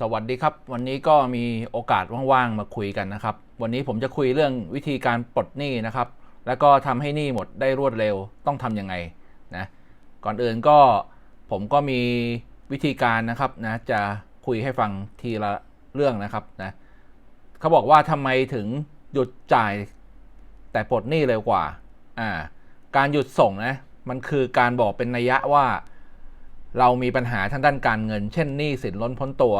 สวัสดีครับ วันนี้ก็มีโอกาสว่างๆมาคุยกันนะครับ วันนี้ผมจะคุยเรื่องวิธีการปลดหนี้นะครับ แล้วก็ทำให้หนี้หมดได้รวดเร็วต้องทำยังไงนะก่อนอื่นก็ผมก็มีวิธีการนะครับนะจะคุยให้ฟังทีละเรื่องนะครับนะเขาบอกว่าทำไมถึงหยุดจ่ายแต่ปลดหนี้เร็วกว่าอ่าการหยุดส่งนะมันคือการบอกเป็นนัยยะว่าเรามีปัญหาทางด้านการเงิน เช่นหนี้สินล้นพ้นตัว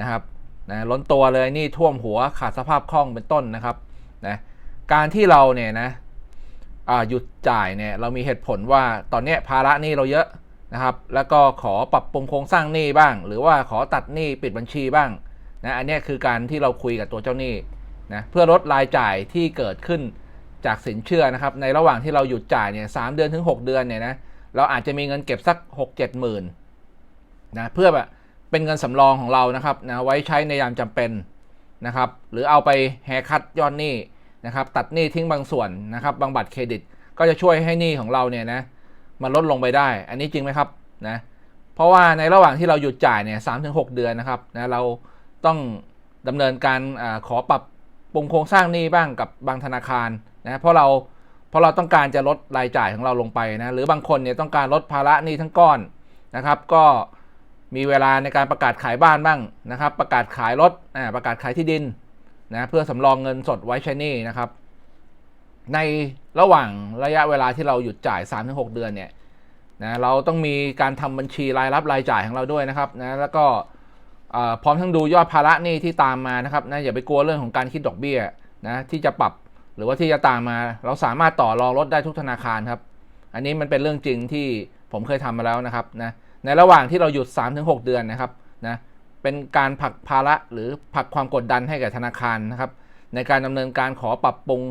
นะครับนะล้นตัวเลยนี้ท่วมหัวขาดสภาพคล่องเป็นต้นนะครับนะการที่เราเนี่ยนะหยุดจ่ายเนี่ยเรามีเหตุผลว่าตอนนี้ภาระหนี้เราเยอะนะครับ แล้วก็ขอปรับปรุงโครงสร้างหนี้บ้าง หรือว่าขอตัดหนี้ปิดบัญชีบ้างนะอันนี้คือการที่เราคุยกับตัวเจ้าหนี้นะเพื่อลดรายจ่ายที่เกิดขึ้นจากสินเชื่อนะครับ ในระหว่างที่เราหยุดจ่ายเนี่ยสามเดือนถึง 6 เดือนเนี่ยนะเราอาจจะมีเงินเก็บสัก 6 7 หมื่นนะเพื่อแบบ เป็นเงินสำรองของเรานะครับนะไว้ใช้ในยามจำเป็นนะครับ หรือเอาไปแฮคัตยอดหนี้นะครับ ตัดหนี้ทิ้งบางส่วนนะครับ บางบัตรเครดิต ก็จะช่วยให้หนี้ของเราเนี่ยนะมันลดลงไปได้ อันนี้จริงไหมครับนะเพราะว่าในระหว่างที่เราหยุดจ่ายเนี่ยสามถึงหเดือนนะครับนะเราต้องดำเนินการอขอปรับปรุงโครงสร้างหนี้บ้างกับบางธนาคารนะเพราะเราเพราะเราต้องการจะลดรายจ่ายของเราลงไปนะหรือบางคนเนี่ยต้องการลดภาระหนี้ทั้งก้อนนะครับ ก็ มีเวลาในการประกาศขายบ้านบ้างนะครับ ประกาศขายรถประกาศขายที่ดินนะเพื่อสำรองเงินสดไว้ใช้นี้นะครับ ในระหว่างระยะเวลาที่เราหยุดจ่าย 3-6 เดือนเนี่ยนะเราต้องมีการทำบัญชีรายรับรายจ่ายของเราด้วยนะครับนะแล้วก็พร้อมทั้งดูยอดภาระหนี้ที่ตามมานะครับนะอย่าไปกลัวเรื่องของการคิดดอกเบี้ยนะที่จะปรับหรือว่าที่จะตามมา เราสามารถต่อรองลดได้ทุกธนาคารครับ อันนี้มันเป็นเรื่องจริงที่ผมเคยทำมาแล้วนะครับนะ ในระหว่างที่เราหยุด 3-6 เดือนนะครับนะเป็นการผลักภาระหรือผลักความกดดันให้กับธนาคารนะครับ ในการดำเนินการขอปรับปรุง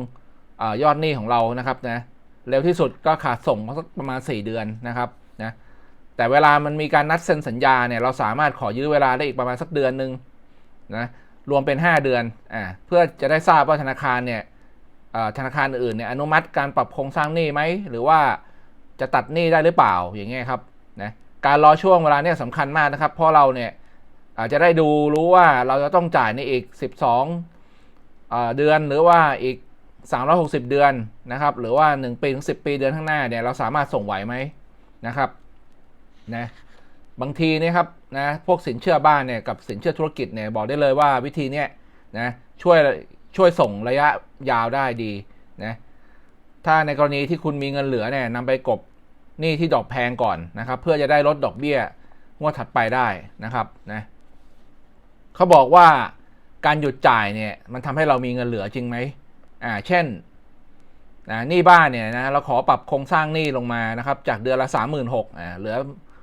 อยอดหนี้ของเรานะครับนะเร็วที่สุดก็ขาดส่งสักประมาณ 4 เดือนนะครับนะแต่เวลามันมีการนัดเซ็นสัญญาเนี่ยเราสามารถขอยื้อเวลาได้อีกประมาณสักเดือนหนึ่งนะรวมเป็น 5 เดือนอ่าเพื่อจะได้ทราบว่าธนาคารเนี่ยธนาคารอื่นเนี่ยอนุมัติการปรับโครงสร้างหนี้ไหมหรือว่าจะตัดหนี้ได้หรือเปล่าอย่างเงี้ยครับนะ การรอช่วงเวลาเนี่ยสำคัญมากนะครับ เพราะเราเนี่ยอาจจะได้ดูรู้ว่าเราจะต้องจ่ายในอีก 12 เดือนหรือว่าอีก 360 เดือนนะครับ หรือว่า 1 ปีถึง 10 ปีเดือนข้างหน้าเนี่ยเราสามารถส่งไหวไหมนะครับนะบางทีนี่ครับนะพวกสินเชื่อบ้านเนี่ยกับสินเชื่อธุรกิจเนี่ยบอกได้เลยว่าวิธีเนี้ยนะช่วยช่วยส่งระยะยาวได้ดีนะถ้าในกรณีที่คุณมีเงินเหลือเนี่ยนำไปกบ หนี้ที่ดอกแพงก่อนนะครับ เพื่อจะได้ลดดอกเบี้ยงวดถัดไปได้นะครับนะเขาบอกว่าการหยุดจ่ายเนี่ยมันทำให้เรามีเงินเหลือจริงไหมอ่าเช่นนะหนี้บ้านเนี่ยนะเราขอปรับโครงสร้างหนี้ลงมานะครับ จากเดือนละสามหมื่นหกอ่าเหลือ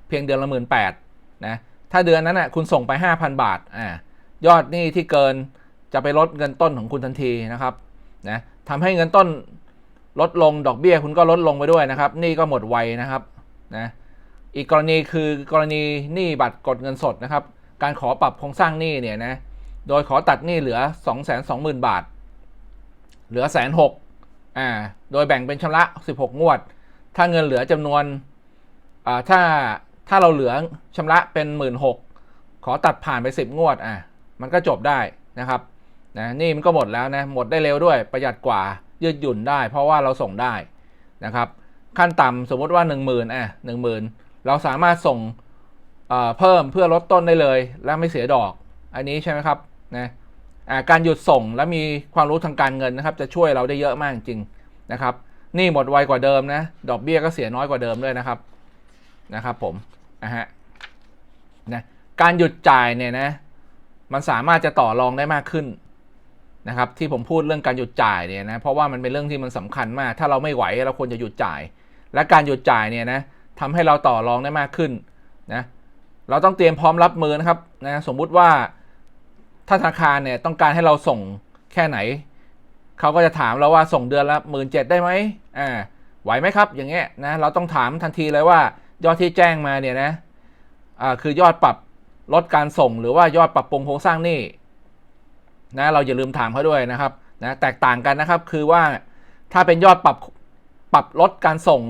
เพียงเดือนละหมื่นแปดนะถ้าเดือนนั้นอะคุณส่งไปห้าพันบาทอ่ายอดหนี้ที่เกินจะไปลดเงินต้นของคุณทันทีนะครับนะทำให้เงินต้น ลดลงดอกเบี้ยคุณก็ลดลงไปด้วยนะครับนี้ก็หมดไวนะครับนะอีกกรณีคือกรณีหนี้บัตรกดเงินสดนะครับ การขอปรับโครงสร้างหนี้เนี่ยนะโดยขอตัดหนี้เหลือ 2 2 0 0 0 0 บาท เหลือแสนหกอ่าโดยแบ่งเป็นชำระ 16 งวด ถ้าเงินเหลือจำนวนอ่าถ้าถ้าเราเหลือชำระเป็นหมื่นหกขอตัดผ่านไป 10 งวดอะมันก็จบได้นะครับนะนี่มันก็หมดแล้วนะหมดได้เร็วด้วยประหยัดกว่า ยืดหยุ่นได้ เพราะว่าเราส่งได้นะครับ ขั้นต่ำสมมติว่า 1 0,000อะหนึ่งหมื่นเราสามารถส่งเพิ่มเพื่อลดต้นได้เลย และไม่เสียดอก อันนี้ใช่ไหมครับนะการหยุดส่งและมีความรู้ทางการเงินนะครับ จะช่วยเราได้เยอะมากจริงนะครับนี่หมดไวกว่าเดิมนะ ดอกเบี้ยก็เสียน้อยกว่าเดิมด้วยนะครับนะครับผมนะฮะนะการหยุดจ่ายเนี่ยนะ มันสามารถจะต่อรองได้มากขึ้น นะครับที่ผมพูดเรื่องการหยุดจ่ายเนี่ยนะเพราะว่ามันเป็นเรื่องที่มันสำคัญมาก ถ้าเราไม่ไหวเราควรจะหยุดจ่าย และการหยุดจ่ายเนี่ยนะทำให้เราต่อรองได้มากขึ้นนะเราต้องเตรียมพร้อมรับมือนะครับนะสมมุติว่าถ้าธนาคารเนี่ยต้องการให้เราส่งแค่ไหน เขาก็จะถามเราว่าส่งเดือนละหมื่นเจ็ดได้ไหมอ่าไหวไหมครับ อย่างเงี้ยนะเราต้องถามทันทีเลยว่ายอดที่แจ้งมาเนี่ยนะอ่าคือยอดปรับลดการส่งหรือว่ายอดปรับปรุงโครงสร้างนี่ นะเราอย่าลืมถามเขาด้วยนะครับนะแตกต่างกันนะครับคือว่าถ้าเป็นยอดปรับปรับลดการส่ง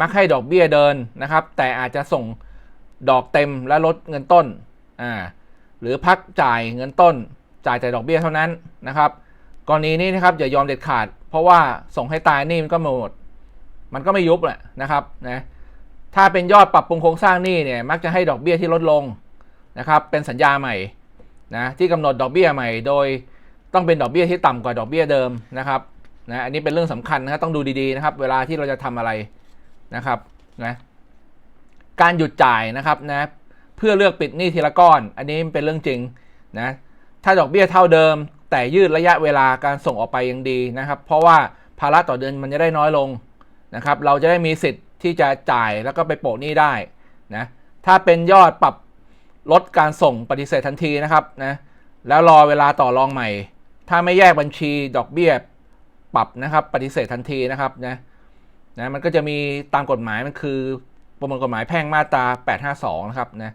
มักให้ดอกเบี้ยเดินนะครับ แต่อาจจะส่งดอกเต็มและลดเงินต้นอ่าหรือพักจ่ายเงินต้น จ่ายแต่ดอกเบี้ยเท่านั้นนะครับกรณีนี้นะครับอย่ายอมเด็ดขาด เพราะว่าส่งให้ตายนี่มันก็หมด มันก็ไม่ยุบแหละนะครับนะถ้าเป็นยอดปรับปรุงโครงสร้างนี้เนี่ยมักจะให้ดอกเบี้ยที่ลดลงนะครับ เป็นสัญญาใหม่ นะที่กำหนดดอกเบี้ยใหม่ โดยต้องเป็นดอกเบี้ยที่ต่ำกว่าดอกเบี้ยเดิมนะครับนะอันนี้เป็นเรื่องสำคัญนะครับต้องดูดีๆนะครับ เวลาที่เราจะทำอะไรนะครับนะการหยุดจ่ายนะครับนะเพื่อเลือกปิดหนี้ทีละก้อน อันนี้เป็นเรื่องจริงนะถ้าดอกเบี้ยเท่าเดิม แต่ยืดระยะเวลาการส่งออกไปยังดีนะครับ เพราะว่าภาระต่อเดือนมันจะได้น้อยลงนะครับ เราจะได้มีสิทธิ์ที่จะจ่ายแล้วก็ไปโปะหนี้ได้นะถ้าเป็นยอดปรับ ลดการส่งปฏิเสธทันทีนะครับนะแล้วรอเวลาต่อรองใหม่ ถ้าไม่แยกบัญชีดอกเบี้ยปรับนะครับปฏิเสธทันทีนะครับนะนะมันก็จะมีตามกฎหมายมันคือประมวลกฎหมายแพ่งมาตรา 852 นะครับนะ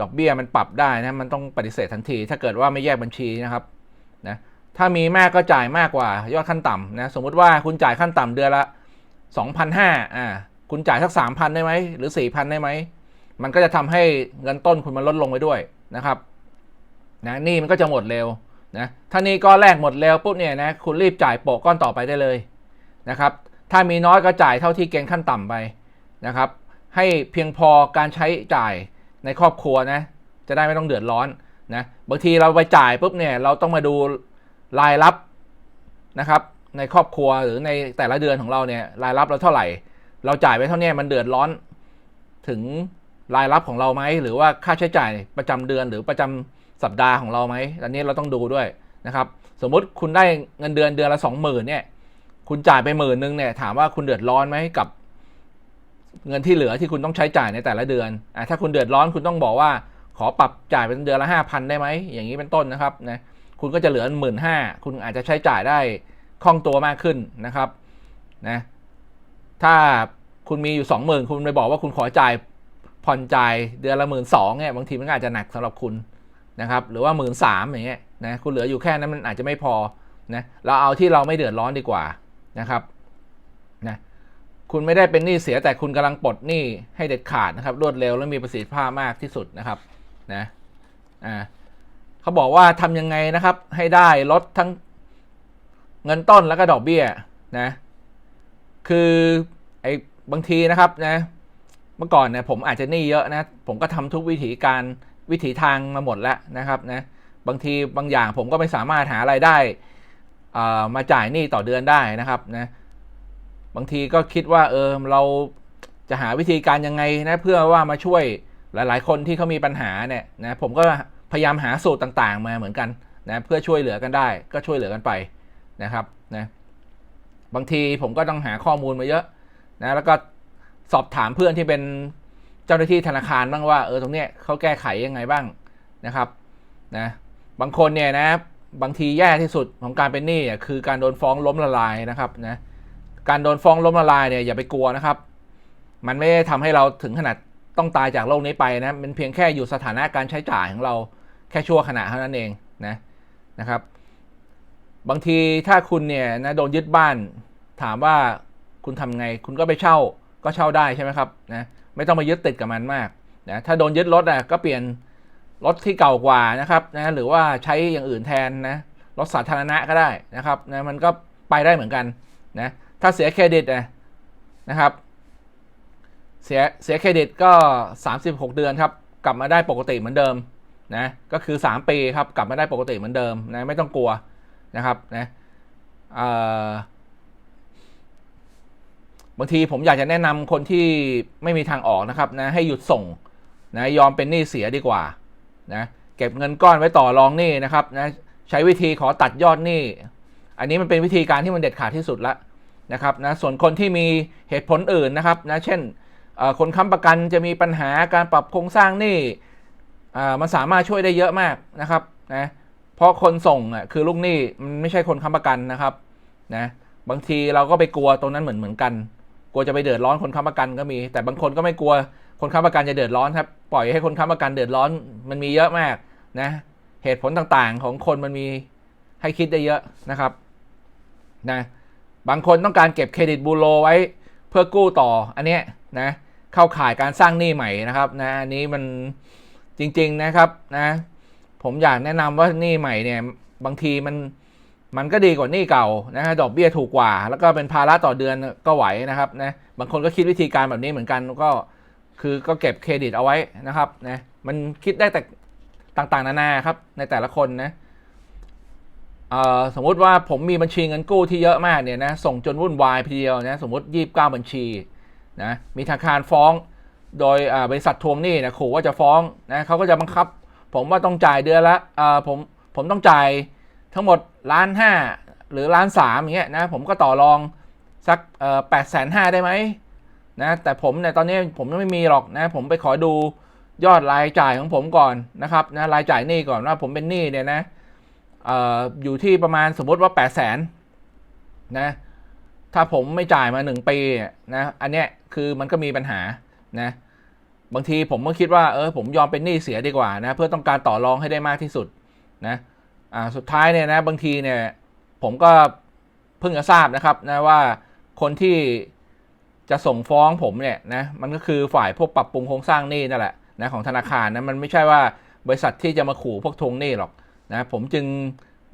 ดอกเบี้ยมันปรับได้นะมันต้องปฏิเสธทันที ถ้าเกิดว่าไม่แยกบัญชีนะครับนะถ้ามีมากก็จ่ายมากกว่ายอดขั้นต่ำนะสมมุติว่าคุณจ่ายขั้นต่ำเดือนละ2,500อ่าคุณจ่ายสัก3,000 ได้ไหมหรือ 4,000 ได้ไหม มันก็จะทำให้เงินต้นคุณมันลดลงไปด้วยนะครับนะนี่มันก็จะหมดเร็วนะถ้านี่ก้อนแรกหมดเร็วปุ๊บเนี่ยนะคุณรีบจ่ายโปะก้อนต่อไปได้เลยนะครับ ถ้ามีน้อยก็จ่ายเท่าที่เกณฑ์ขั้นต่ำไปนะครับ ให้เพียงพอการใช้จ่ายในครอบครัวนะจะได้ไม่ต้องเดือดร้อนนะบางทีเราไปจ่ายปุ๊บเนี่ยเราต้องมาดูรายรับนะครับ ในครอบครัวหรือในแต่ละเดือนของเราเนี่ยรายรับเราเท่าไหร่ เราจ่ายไปเท่านี้มันเดือดร้อนถึง รายรับของเราไหมหรือว่าค่าใช้จ่ายประจำเดือนหรือประจำสัปดาห์ของเราไหมอันนี้เราต้องดูด้วยนะครับสมมุติคุณได้เงินเดือนเดือนละสองหมื่นเนี่ยคุณจ่ายไปหมื่นนึงเนี่ยถามว่าคุณเดือดร้อนไหมกับเงินที่เหลือที่คุณต้องใช้จ่ายในแต่ละเดือนอะถ้าคุณเดือดร้อนคุณต้องบอกว่าขอปรับจ่ายเป็นเดือนละห้าพันได้ไหมอย่างนี้เป็นต้นนะครับนะคุณก็จะเหลือหมื่นห้าคุณอาจจะใช้จ่ายได้คล่องตัวมากขึ้นนะครับนะถ้าคุณมีอยู่สองหมื่นคุณไปบอกว่าคุณขอจ่าย ผ่อนจ่ายเดือนละหมื่นสองเนี่ยบางทีมันอาจจะหนักสำหรับคุณนะครับหรือว่าหมื่นสามอย่างเงี้ยนะคุณเหลืออยู่แค่นั้นมันอาจจะไม่พอนะเราเอาที่เราไม่เดือดร้อนดีกว่านะครับนะคุณไม่ได้เป็นหนี้เสียแต่คุณกำลังปลดหนี้ให้เด็ดขาดนะครับ รวดเร็วและมีประสิทธิภาพมากที่สุดนะครับนะอ่าเขาบอกว่าทำยังไงนะครับ ให้ได้ลดทั้งเงินต้นแล้วก็ดอกเบี้ยนะ คือไอ้บางทีนะครับนะ เมื่อก่อนเนี่ยผมอาจจะหนี้เยอะนะ ผมก็ทำทุกวิธีการวิถีทางมาหมดแล้วนะครับนะ บางทีบางอย่างผมก็ไม่สามารถหาไรายได้มาจ่ายหนี้ต่อเดือนได้นะครับนะ บางทีก็คิดว่าเออเราจะหาวิธีการยังไงนะเพื่อว่ามาช่วยหลาย ๆ คนที่เขามีปัญหาเนี่ยนะผมก็พยายามหาสูตรต่างๆ มาเหมือนกันนะเพื่อช่วยเหลือกันได้ ก็ช่วยเหลือกันไปนะครับนะบางทีผมก็ต้องหาข้อมูลมาเยอะนะแล้วก็ สอบถามเพื่อนที่เป็นเจ้าหน้าที่ธนาคารบ้างว่าเออตรงเนี้ยเขาแก้ไขยังไงบ้างนะครับนะบางคนเนี่ยนะบางทีแย่ที่สุดของการเป็นหนี้คือการโดนฟ้องล้มละลายนะครับนะการโดนฟ้องล้มละลายเนี่ยอย่าไปกลัวนะครับ มันไม่ได้ทำให้เราถึงขนาดต้องตายจากโลกนี้ไปนะมันเพียงแค่อยู่สถานะการใช้จ่ายของเราแค่ชั่วขณะเท่านั้นเองนะนะครับ บางทีถ้าคุณเนี่ยนะโดนยึดบ้านถามว่าคุณทำไง คุณก็ไปเช่า ก็เช่าได้ใช่ไหมครับนะไม่ต้องมายึดติดกับมันมากนะถ้าโดนยึดรถอะก็เปลี่ยนรถที่เก่ากว่านะครับนะหรือว่าใช้อย่างอื่นแทนนะรถสาธารณะก็ได้นะครับนะมันก็ไปได้เหมือนกันนะถ้าเสียเครดิตนะครับเสียเสียเครดิตก็ 36 เดือนครับกลับมาได้ปกติเหมือนเดิมนะก็คือ 3 ปีครับกลับมาได้ปกติเหมือนเดิมนะไม่ต้องกลัวนะครับนะเอ่อ บางทีผมอยากจะแนะนำคนที่ไม่มีทางออกนะครับนะให้หยุดส่งนะยอมเป็นหนี้เสียดีกว่านะเก็บเงินก้อนไว้ต่อรองหนี้นะครับนะใช้วิธีขอตัดยอดหนี้ อันนี้มันเป็นวิธีการที่มันเด็ดขาดที่สุดละนะครับนะส่วนคนที่มีเหตุผลอื่นนะครับนะเช่นคนค้ำประกันจะมีปัญหาการปรับโครงสร้างหนี้มันสามารถช่วยได้เยอะมากนะครับนะเพราะคนส่งอะคือลูกหนี้มันไม่ใช่คนค้ำประกันนะครับนะบางทีเราก็ไปกลัวตรงนั้นเหมือนเหมือนกัน ลัวจะไปเดือดร้อนคนค้ำประกันก็มี แต่บางคนก็ไม่กลัวคนค้ำประกันจะเดือดร้อนครับ ปล่อยให้คนค้ำประกันเดือดร้อนมันมีเยอะมากนะ เหตุผลต่างๆของคนมันมีให้คิดได้เยอะนะครับนะบางคนต้องการเก็บเครดิตบูโรไว้เพื่อกู้ต่ออันเนี้ยนะเข้าข่ายการสร้างหนี้ใหม่นะครับนะอันนี้มันจริงๆนะครับนะผมอยากแนะนำว่าหนี้ใหม่เนี่ยบางทีมัน มันก็ดีกว่านี้เก่านะฮะดอกเบี้ยถูกกว่า แล้วก็เป็นภาระต่อเดือนก็ไหวนะครับนะบางคนก็คิดวิธีการแบบนี้เหมือนกันก็คือก็เก็บเครดิตเอาไว้นะครับนะมันคิดได้แต่ต่างๆ นานาครับในแต่ละคนนะสมมุติว่าผมมีบัญชีเงินกู้ที่เยอะมากเนี่ยนะส่งจนวุ่นวายทีเดียวนะสมมติ 29 บัญชีนะมีธนาคารฟ้องโดยบริษัททวงหนี้นะขู่ว่าจะฟ้องนะเขาก็จะบังคับ ผมว่าต้องจ่ายเดือนละอ่าผมผมต้องจ่าย ทั้งหมดล้านห้าหรือล้านสามอย่างเงี้ยนะผมก็ต่อรองสักแปดแสนห้าได้ไหมนะแต่ผมเนี่ยตอนนี้ผมไม่มีหรอกนะผมไปขอดูยอดรายจ่ายของผมก่อนนะครับนะรายจ่ายหนี้ก่อนว่าผมเป็นหนี้เนี่ยนะเอออยู่ที่ประมาณสมมติว่า8 0 0แสนนะถ้าผมไม่จ่ายมา 1 ปีเนี่ยนะอันเนี้ยคือมันก็มีปัญหานะบางทีผมก็คิดว่าเออผมยอมเป็นหนี้เสียดีกว่านะเพื่อต้องการต่อรองให้ได้มากที่สุดนะ อ่าสุดท้ายเนี่ยนะบางทีเนี่ยผมก็เพิ่งจะทราบนะครับนะว่าคนที่จะส่งฟ้องผมเนี่ยนะมันก็คือฝ่ายพวกปรับปรุงโครงสร้างหนี้นั่นแหละนะของธนาคารนะมันไม่ใช่ว่าบริษัทที่จะมาขู่พวกทวงหนี้หรอกนะผมจึง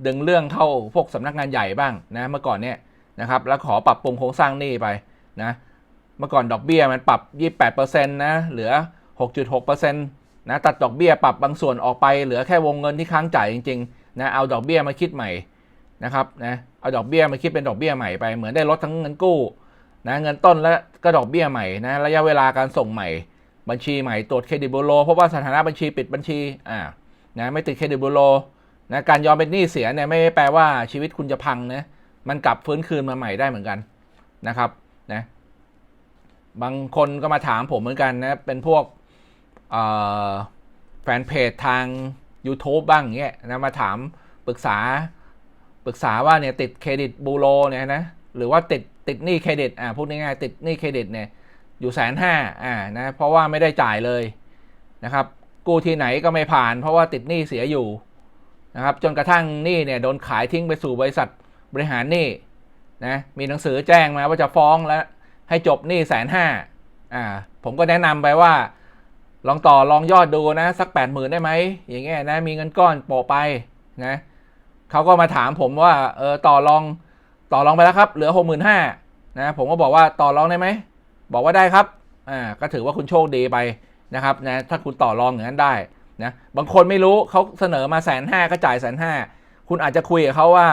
ดึงเรื่องเข้าพวกสำนักงานใหญ่บ้างนะเมื่อก่อนเนี่ยนะครับแล้วขอปรับปรุงโครงสร้างหนี้ไปนะเมื่อก่อนดอกเบี้ยมันปรับ 28%นะเหลือ 6.6%นะตัดดอกเบี้ยปรับบางส่วนออกไปเหลือแค่วงเงินที่ค้างจ่ายจริงๆ นะเอาดอกเบี้ยมาคิดใหม่นะครับนะเอาดอกเบี้ยมาคิดเป็นดอกเบี้ยใหม่ไปเหมือนได้ลดทั้งเงินกู้นะเงินต้นและก็ดอกเบี้ยใหม่นะระยะเวลาการส่งใหม่ บัญชีใหม่ตรวจเครดิตบูโรเพราะว่าสถานะบัญชีปิดบัญชีอ่านะไม่ติดเครดิตบูโรนะการยอมเป็นหนี้เสียเนี่ยไม่แปลว่าชีวิตคุณจะพังนะมันกลับฟื้นคืนมาใหม่ได้เหมือนกันนะครับนะบางคนก็มาถามผมเหมือนกันนะเป็นพวกแฟนเพจทาง YouTube บ้างเงี้ยนะมาถามปรึกษาปรึกษาว่าเนี่ยติดเครดิตบูโรเนี่ยนะหรือว่าติดติดหนี้เครดิตอ่าพูดง่ายๆติดหนี้เครดิตเนี่ยอยู่แสนห้าอ่านะเพราะว่าไม่ได้จ่ายเลยนะครับกู้ที่ไหนก็ไม่ผ่าน เพราะว่าติดหนี้เสียอยู่นะครับจนกระทั่งหนี้เนี่ยโดนขายทิ้งไปสู่บริษัทบริหารหนี้นะมีหนังสือแจ้งมาว่าจะฟ้องแล้วให้จบหนี้แสนห้าอ่าผมก็แนะนำไปว่า ลองต่อลองยอดดูนะ สักแปดหมื่นได้ไหมอย่างเงี้ยนะมีเงินก้อนโปะไปนะเขาก็มาถามผมว่าเออต่อรองต่อรองไปแล้วครับ เหลือหกหมื่นห้านะผมก็บอกว่าต่อรองได้ไหมบอกว่าได้ครับอ่าก็ถือว่าคุณโชคดีไปนะครับนะถ้าคุณต่อรองอย่างนั้นได้นะบางคนไม่รู้เขาเสนอมาแสนห้าก็จ่ายแสนห้าคุณอาจจะคุยกับเขาว่า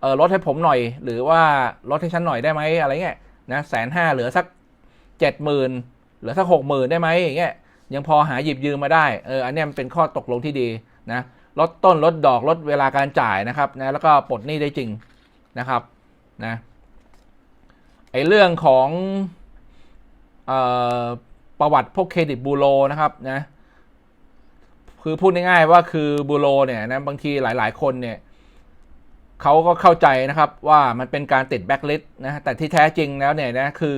เออลดให้ผมหน่อย หรือว่าลดให้ฉันหน่อยได้ไหมอะไรเงี้ยนะแสนห้าเหลือสักเจ็ดหมื่นเหลือสักหกหมื่นได้ไหมอย่างเงี้ย ยังพอหาหยิบยืมมาได้เอออันนี้มันเป็นข้อตกลงที่ดีนะลดต้นลดดอกลดเวลาการจ่ายนะครับนะแล้วก็ปลดหนี้ได้จริงนะครับนะไอเรื่องของออประวัติพวกเครดิตบูโรนะครับนะคือพูดง่ายๆว่าคือบูโรเนี่ยนะบางทีหลายๆ คนเนี่ยเขาก็เข้าใจนะครับว่ามันเป็นการติดแบ็กลิสต์นะแต่ที่แท้จริงแล้วเนี่ยนะคือ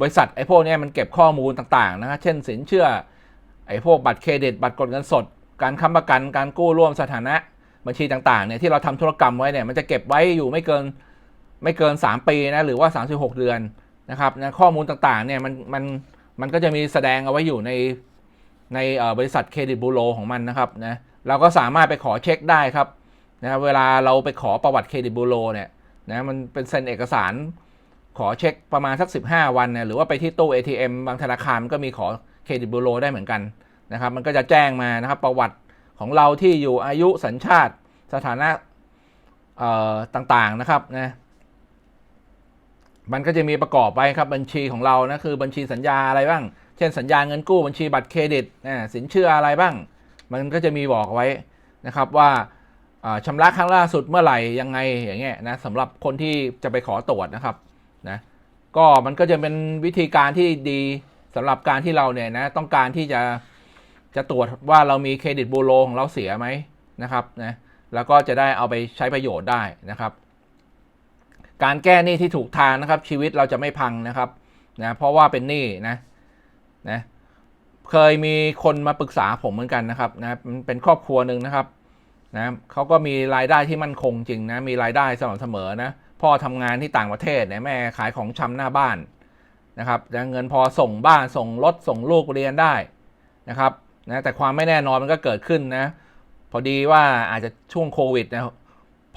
บริษัทไอ้พวกนี้มันเก็บข้อมูลต่างๆนะเช่นสินเชื่อ ไอ้พวกบัตรเครดิต บัตรกดเงินสด การค้ำประกันการกู้ร่วมสถานะบัญชีต่างๆเนี่ยที่เราทำธุรกรรมไว้เนี่ยมันจะเก็บไว้อยู่ไม่เกินไม่เกิน 3 ปีนะหรือว่า 36 เดือนนะครับนะข้อมูลต่างๆเนี่ยมันมันมันก็จะมีแสดงเอาไว้อยู่ในในบริษัทเครดิตบูโรของมันนะครับนะเราก็สามารถไปขอเช็คได้ครับนะเวลาเราไปขอประวัติเครดิตบูโรเนี่ยนะมันเป็นเซ็นเอกสารขอเช็คประมาณสัก 15 วันนี่ยหรือว่าไปที่ตู้ ATM บางธนาคารก็มีขอ เครดิตบูโรได้เหมือนกันนะครับ มันก็จะแจ้งมานะครับประวัติของเราที่อยู่อายุสัญชาติสถานะต่างๆนะครับนะมันก็จะมีประกอบไว้ครับบัญชีของเรานะคือบัญชีสัญญาอะไรบ้าง เช่นสัญญาเงินกู้บัญชีบัตรเครดิตสินเชื่ออะไรบ้าง มันก็จะมีบอกไว้นะครับว่าชำระครั้งล่าสุดเมื่อไหร่ยังไงอย่างเงี้ยนะสำหรับคนที่จะไปขอตรวจนะครับนะก็มันก็จะเป็นวิธีการที่ดี สำหรับการที่เราเนี่ยนะต้องการที่จะจะตรวจว่าเรามีเครดิตบูโรของเราเสียไหมนะครับนะแล้วก็จะได้เอาไปใช้ประโยชน์ได้นะครับ การแก้หนี้ที่ถูกทางนะครับ ชีวิตเราจะไม่พังนะครับนะเพราะว่าเป็นหนี้นะนะเคยมีคนมาปรึกษาผมเหมือนกันนะครับนะเป็นครอบครัวหนึ่งนะครับนะเขาก็มีรายได้ที่มั่นคงจริงนะมีรายได้สม่ำเสมอนะพ่อทำงานที่ต่างประเทศนี่ยแม่ขายของชำหน้าบ้าน นะครับเงินพอส่งบ้านส่งรถส่งลูกเรียนได้นะครับนะแต่ความไม่แน่นอนมันก็เกิดขึ้นนะ พอดีว่าอาจจะช่วงโควิดนะ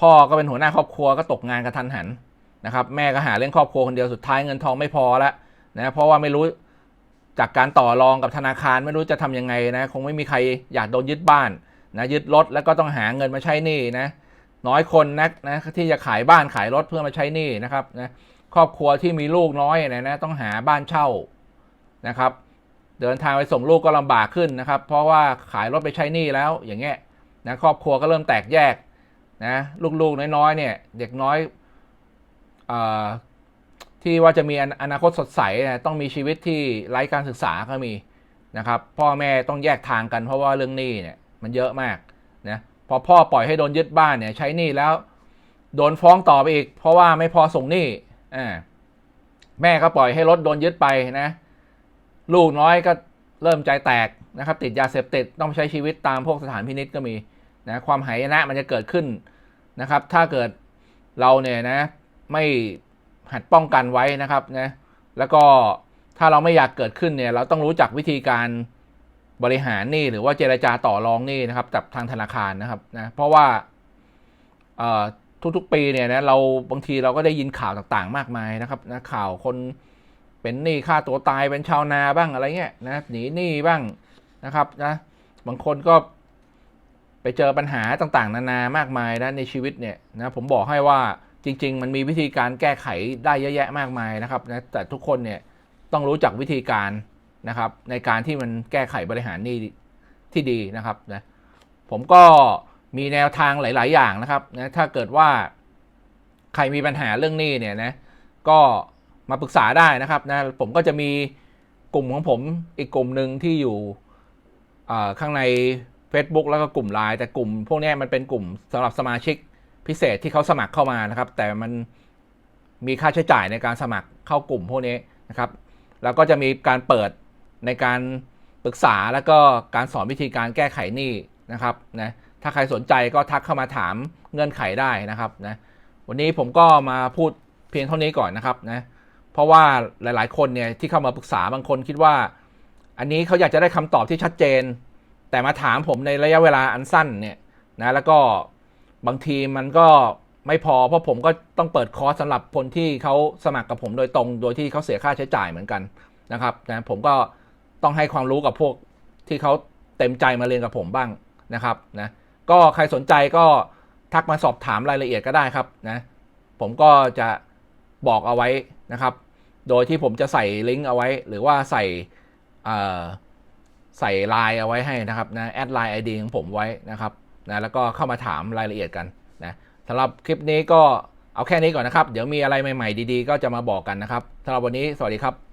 พ่อก็เป็นหัวหน้าครอบครัวก็ตกงานกระทันหันนะครับ แม่ก็หาเรื่องครอบครัวคนเดียวสุดท้ายเงินทองไม่พอละนะเพราะว่าไม่รู้จากการต่อรองกับธนาคารไม่รู้จะทำยังไงนะคงไม่มีใครอยากโดนยึดบ้านนะยึดรถแล้วก็ต้องหาเงินมาใช้หนี้นะน้อยคนนักนะที่จะขายบ้านขายรถเพื่อมาใช้หนี้นะครับนะ ครอบครัวที่มีลูกน้อยเนี่ยนะต้องหาบ้านเช่านะครับ เดินทางไปส่งลูกก็ลำบากขึ้นนะครับ เพราะว่าขายรถไปใช้หนี้แล้วอย่างเงี้ยนะครอบครัวก็เริ่มแตกแยกนะลูกๆน้อยๆเนี่ยเด็กน้อยออที่ว่าจะมีออนาคตสดใสนะต้องมีชีวิตที่ไร้การศึกษาก็มีนะครับ พ่อแม่ต้องแยกทางกันเพราะว่าเรื่องหนี้เนี่ยมันเยอะมากนะพอพ่อปล่อยให้โดนยึดบ้านเนี่ยใช้หนี้แล้ว โดนฟ้องต่อไปอีก เพราะว่าไม่พอส่งหนี้ อ่าแม่ก็ปล่อยให้รถโดนยึดไปนะ ลูกน้อยก็เริ่มใจแตกนะครับ ติดยาเสพติดต้องใช้ชีวิตตามพวกสถานพินิษก็มีนะความหายนะมันจะเกิดขึ้นนะครับ ถ้าเกิดเราเนี่ยนะ ไม่หัดป้องกันไว้นะครับนะแล้วก็ถ้าเราไม่อยากเกิดขึ้นเนี่ย เราต้องรู้จักวิธีการบริหารหนี้หรือว่าเจรจาต่อรองหนี้นะครับกับทางธนาคารนะครับนะเพราะว่าเอ่อ ทุกๆ ปีเนี่ยนะเราบางทีเราก็ได้ยินข่าวต่างๆ มากมายนะครับนะข่าวคนเป็นหนี้ฆ่าตัวตายเป็นชาวนาบ้างอะไรเงี้ยนะหนีหนี้บ้างนะครับนะบางคนก็ไปเจอปัญหาต่างๆ นานามากมายนะในชีวิตเนี่ยนะผมบอกให้ว่าจริง ๆ มันมีวิธีการแก้ไขได้เยอะแยะมากมายนะครับนะแต่ทุกคนเนี่ยต้องรู้จักวิธีการนะครับในการที่มันแก้ไขบริหารหนี้ที่ดีนะครับนะผมก็ มีแนวทางหลาย ๆ อย่างนะครับนะถ้าเกิดว่าใครมีปัญหาเรื่องนี้เนี่ยนะก็มาปรึกษาได้นะครับนะผมก็จะมีกลุ่มของผมอีกกลุ่มหนึ่งที่อยู่ข้างใน Facebook แล้วก็กลุ่มไลน์แต่กลุ่ม พวกนี้มันเป็นกลุ่มสำหรับสมาชิกพิเศษที่เขาสมัครเข้ามานะครับ แต่มันมีค่าใช้จ่ายในการสมัครเข้ากลุ่มพวกนี้นะครับแล้วก็จะมีการเปิดในการปรึกษาแล้วก็การสอนวิธีการแก้ไขหนี้นะครับนะ ถ้าใครสนใจก็ทักเข้ามาถามเงื่อนไขได้นะครับนะวันนี้ผมก็มาพูดเพียงเท่านี้ก่อนนะครับนะเพราะว่าหลาย ๆ คนเนี่ยที่เข้ามาปรึกษาบางคนคิดว่า อันนี้เขาอยากจะได้คำตอบที่ชัดเจน แต่มาถามผมในระยะเวลาอันสั้นเนี่ยนะแล้วก็บางทีมันก็ไม่พอเพราะผมก็ต้องเปิดคอร์สสำหรับคนที่เขาสมัครกับผมโดยตรง โดยที่เขาเสียค่าใช้จ่ายเหมือนกันนะครับนะผมก็ต้องให้ความรู้กับพวกที่เขาเต็มใจมาเรียนกับผมบ้างนะครับนะ ก็ใครสนใจก็ทักมาสอบถามรายละเอียดก็ได้ครับนะผมก็จะบอกเอาไว้นะครับ โดยที่ผมจะใส่ลิงก์เอาไว้ หรือว่าใส่ใส่ไลน์เอาไว้ให้นะครับนะแอดไลน์ไอดีของผมไว้นะครับนะแล้วก็เข้ามาถามรายละเอียดกันนะสำหรับคลิปนี้ก็เอาแค่นี้ก่อนนะครับ เดี๋ยวมีอะไรใหม่ ๆ ดีๆ ก็จะมาบอกกันนะครับสำหรับวันนี้สวัสดีครับ